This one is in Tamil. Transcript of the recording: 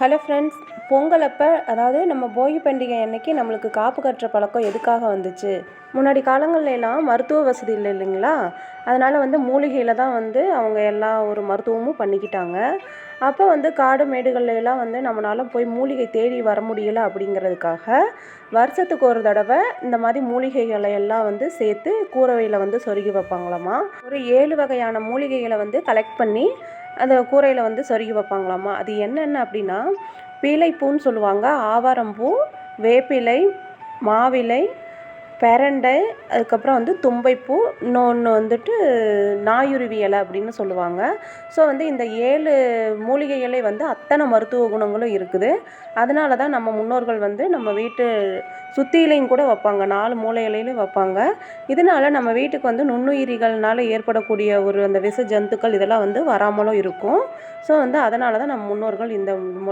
ஹலோ ஃப்ரெண்ட்ஸ் பொங்கல் அப்போ அதாவது நம்ம போகி பண்டிகை அன்னைக்கு நம்மளுக்கு காப்பு கட்டுற பழக்கம் எதுக்காக வந்துச்சு? முன்னாடி காலங்கள்ல எல்லாம் மருத்துவ வசதி இல்லை இல்லைங்களா? அதனால் வந்து மூலிகையில் தான் வந்து அவங்க எல்லா ஒரு மருத்துவமும் பண்ணிக்கிட்டாங்க. அப்போ வந்து காடு மேடுகள்ல எல்லாம் வந்து நம்மளால போய் மூலிகை தேடி வர முடியல அப்படிங்கிறதுக்காக வருஷத்துக்கு ஒரு தடவை இந்த மாதிரி மூலிகைகளை எல்லாம் வந்து சேர்த்து கூரவையில் வந்து சொருகி வைப்பாங்களாமா? ஒரு ஏழு வகையான மூலிகைகளை வந்து கலெக்ட் பண்ணி அந்த கூரையில் வந்து சொருகி வைப்பாங்களாமா? அது என்னென்ன அப்படின்னா பீலைப்பூன்னு சொல்லுவாங்க. ஆவாரம்பூ வேப்பிலை மாவிலை பெரண்டை அதுக்கப்புறம் வந்து தும்பைப்பூ இன்னொன்று வந்துட்டு நாயுருவி இலை அப்படின்னு சொல்லுவாங்க. ஸோ வந்து இந்த ஏழு மூலிகை இலை வந்து அத்தனை மருத்துவ குணங்களும் இருக்குது. அதனால தான் நம்ம முன்னோர்கள் வந்து நம்ம வீட்டு சுத்தியிலையும் கூட வைப்பாங்க. நாலு மூலையிலையும் வைப்பாங்க. இதனால நம்ம வீட்டுக்கு வந்து நுண்ணுயிரிகள்னால ஏற்படக்கூடிய ஒரு அந்த விஷ ஜந்துக்கள் இதெல்லாம் வந்து வராமலும் இருக்கும். ஸோ வந்து அதனால தான் நம்ம முன்னோர்கள் இந்த